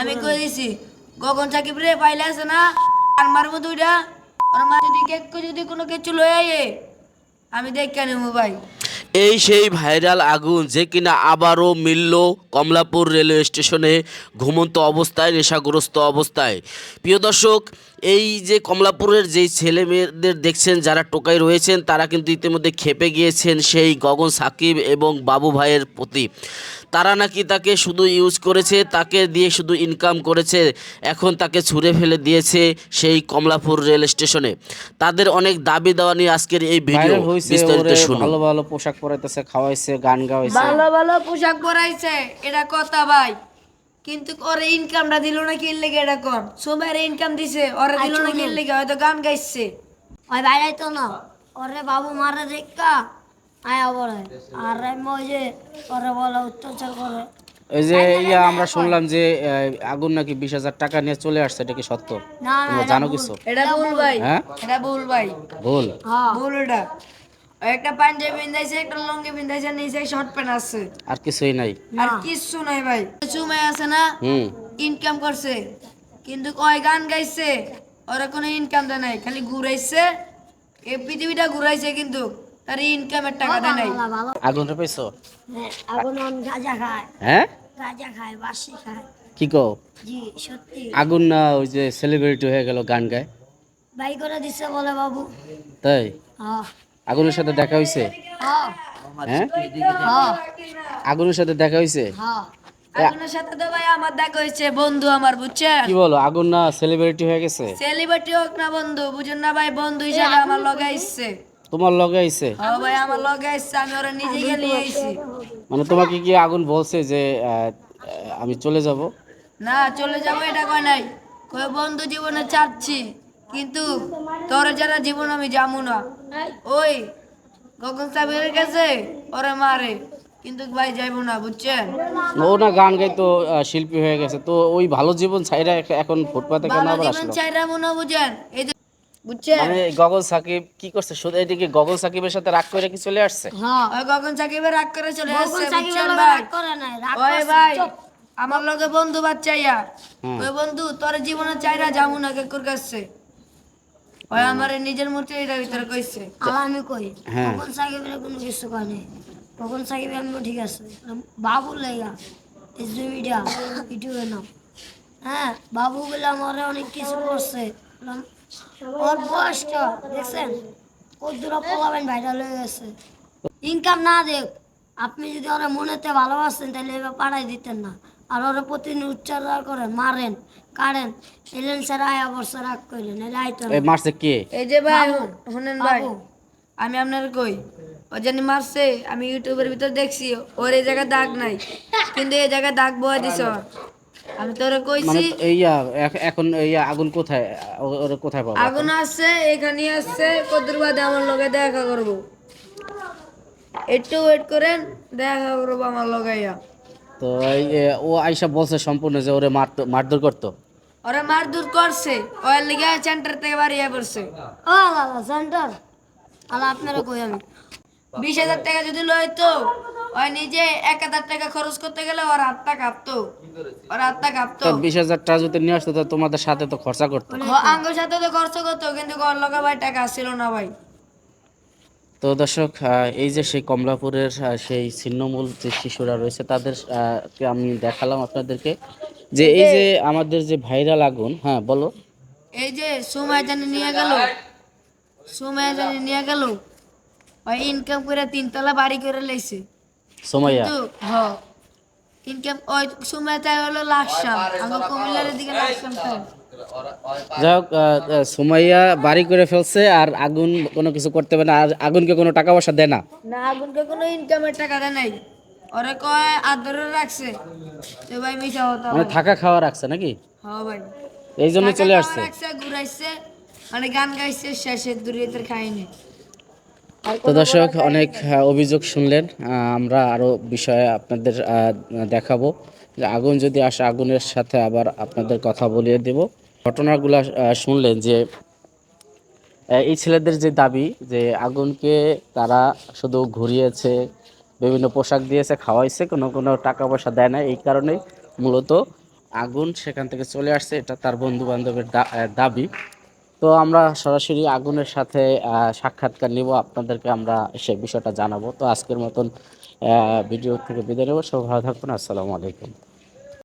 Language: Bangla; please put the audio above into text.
আমি কই দিছি গগন সাকিব রে পাইলে আছে না? আর মারবো দুইটা? আর মা যদি কেক যদি কোনো কিছু লয়ে আয়ে আমি দেখে নেব ভাই। এই সেই ভাইরাল আগুন যে কিনা আবারও মিলল কমলাপুর রেলওয়ে স্টেশনে ঘুমন্ত অবস্থায় নেশাগ্রস্ত অবস্থায়। প্রিয় দর্শক এই যে কমলাপুরের যেই ছেলে মেয়েদের দেখছেন যারা টোকাই রয়েছেন তারা কিন্তু ইতিমধ্যে খেপে গিয়েছেন সেই গগন সাকিব এবং বাবু ভাইয়ের প্রতি। তারা নাকি তাকে শুধু ইউজ করেছে তাকে দিয়ে শুধু ইনকাম করেছে এখন তাকে ছুঁড়ে ফেলে দিয়েছে সেই কমলাপুর রেল স্টেশনে। তাদের অনেক দাবি দেওয়া নিয়ে আজকের এই ভিডিও বিস্তারিত শুনুন। ভালো ভালো পোশাক পরাইতেছে খাওয়াইছে গান গাওয়াইছে। ভালো ভালো পোশাক পরাইছে এটা কথা ভাই। কিন্তু ওরে ইনকামটা দিল না কি লেগে এটা কর? সময়ের ইনকাম দিছে ওরে দিল না কি লেগে হয়তো গান গাইছে। ওই বাইরে তো না ওরে বাবু মারে দেখা। আয়া বলে আর আমি ওই যে ওরে বলে অত্যাচার করে। এই যে ইয়া আমরা শুনলাম যে আগুন নাকি বিশ হাজার টাকা নিয়ে চলে আসছে এটা কি সত্য? তোমরা জানো কিছু এটা ভুল ভাই। হ্যাঁ? এটা ভুল ভাই। ভুল। হ্যাঁ। ভুল এটা। একটা পাঞ্জাবি পিন্ধাইছে একটা লুঙ্গি পিন্ধাইছে নিচে শর্ট প্যান্ট আছে। আর কিছুই নাই। আর কিচ্ছু নাই ভাই। সময় আছে না হুম। ইনকাম করছে। কিন্তু কয় গান গাইছে ওরা কোনো ইনকাম দেয় নাই খালি ঘুরাইছে। এই পৃথিবীটা ঘুরাইছে কিন্তু। তার ইনকামের টাকা দেয় নাই। আগুন পেয়েছ হ্যাঁ, অন গাঁজা খায়। হ্যাঁ? গাঁজা খায় বাসি খায়। কি কো জি সত্যি। আগুন না ওই যে সেলিব্রিটি হয়ে গেল গান গায়। বাই করে দিচ্ছে বলে বাবু। তাই? হ্যাঁ। আগুনের সাথে দেখা হয়েছে হ্যাঁ। হ্যাঁ? হ্যাঁ। আগুনের সাথে দেখা হয়েছে হ্যাঁ। আপনার সাথে তো ভাই আমার দেখা হয়েছে বন্ধু আমার বুঝছেন? কি বলো আগুন না সেলিব্রিটি হয়ে গেছে? সেলিব্রিটি হোক না বন্ধু বুঝুন না ভাই বন্ধু হিসাবে আমার লগে আইছে। তোমার লগে আইছে? ও ভাই আমার লগে আইছে আমি ওরা নিজে গিয়ে নিয়ে আইছি। মানে তোমাকে কি আগুন বলছে যে আমি চলে যাব? না চলে যাব এটা কয় নাই। কই বন্ধু জীবনে চাচ্ছি কিন্তু তোর যারা জীবন আমি যাব না। ওই গগন সাহেবের কাছে ওরে মারে কিন্তু ভাই যাইবো না বুঝছেন? ও না গান গাই তো শিল্পী হয়ে গেছে তো ওই ভালো জীবন ছাইরা এখন ফুটপাতে কেন ভালো আবার জীবন আসলো? চাইরা মনে বুঝেন এই যে বুঝছেন? মানে গগন সাকিব কি করছে? শুধু এদিকে গগন সাকিবের সাথে রাগ করে কি চলে আসছে? হ্যাঁ ওই গগন সাকিবের রাগ করে চলে আসছে বুঝছেন ভাই? রাগ করে নাই রাগ ওই ভাই আমার লগে বন্ধু বাচ্চাইয়া। ওই বন্ধু তোর জীবনে চাইরা যাব না কেকুর কাছে? ওই আমার নিজের মধ্যে এটার ভিতরে কইছে। আমি কই? হ্যাঁ। তখন সাকিবের কোনো কিছু কয় নাই। তখন সাকিব আমি ঠিক আছে। বাবু লেগা এই জমিটা ইউটিউবে নাম হ্যাঁ বাবু বলে আমার অনেক কিছু করছে। ওর বয়সটা দেখছেন? ওর দূরা ভাইরাল হয়ে গেছে। ইনকাম না দেখ আপনি যদি ওরা মনেতে ভালোবাসেন তাহলে এবার পাঠাই দিতেন না। আর ওরা প্রতিদিন উচ্চারণ করেন মারেন কাটেন এলেন স্যার আয়া বর্ষা রাগ করলেন এলে আইতো এই মারছে কে? এই যে ভাই শুনেন ভাই আমি আপনার কই? ও জানি মারছে আমি ইউটিউবের ভিতর দেখছি ওর এই জায়গায় দাগ নাই। কিন্তু এই জায়গায় দাগ বয়া দিছ আমি তোরে মানে কইছি ইয়া, এখন ইয়া আগুন কোথায়? ওরা কোথায় পাবো আগুন আসছে এখানে আসছে কদুর বাদে আমার লগে দেখা করব। একটু ওয়েট করেন দেখা করব আমার লগাইয়া তো ও আইসা বলছে সম্পূর্ণ যে ওরে মারতো মারধর করতো। ওরা মারধর করছে ওর লিগে সেন্টার থেকে বাড়িয়ে পড়ছে। ও আল্লাহ সেন্টার আল্লাহ আপনারা কই আমি? বিশ হাজার টাকা যদি লইতো ওই নিজে এক হাজার টাকা খরচ করতে গেলে ওর হাতটা কাঁপতো। ওর হাতটা কাঁপতো। বিশ হাজার টাকা যদি নিয়ে আসতো তো তোমাদের সাথে তো খরচা করতো। আঙ্গুর সাথে তো খরচ করতো কিন্তু লগা ভাই টাকা ছিল না ভাই। তো দর্শক এই যে সেই কমলাপুরের সেই ছিন্নমূল যে শিশুরা রয়েছে তাদের আহ, কে আমি দেখালাম আপনাদেরকে। যে এই যে আমাদের যে ভাইরাল আগুন হ্যাঁ বলো। এই যে সময় জানি নিয়ে গেল। সময় জানি নিয়ে গেল। ওই ইনকাম করে তিনতলা বাড়ি করে লাইছে। সোমাইয়া? কিন্তু হ। ইনকাম ওই সময়টা হলো লাকসাম। আমার কুমিল্লার দিকে তো যাই হোক আহ, বাড়ি করে ফেলছে আর আগুন কোনো কিছু করতে পারে না। আর আগুনকে কোনো টাকা পয়সা দেয় না। না আগুনকে কোনো ইনকামের টাকা দেয় নাই। ওরা কয় আদরে রাখছে। তো ভাই মিশা হতো মানে থাকা খাওয়া রাখছে নাকি? হ্যাঁ ভাই। এই জন্য চলে আসছে। ঘুরাইছে। মানে গান গাইছে শেষে দূরিয়ে খাইনি। তো দর্শক, অনেক অভিযোগ শুনলেন। আমরা আরও বিষয়ে আপনাদের দেখাবো। যে আগুন যদি আসে, আগুনের সাথে আবার আপনাদের কথা বলিয়ে দেব। ঘটনাগুলো শুনলেন যে এই ছেলেদের যে দাবি যে আগুনকে তারা শুধু ঘুরিয়েছে, বিভিন্ন পোশাক দিয়েছে, খাওয়াইছে, কোনো কোনো টাকা পয়সা দেয় না এই কারণেই মূলত আগুন সেখান থেকে চলে আসছে, এটা তার বন্ধু বান্ধবের দাবি। তো আমরা সরাসরি আগুনের সাথে সাক্ষাৎকার নিব। আপনাদেরকে আমরা সে বিষয়টা জানাব। তো আজকের মতন ভিডিও থেকে বিদায় নেব। সব ভালো থাকবেন। আসসালামু আলাইকুম।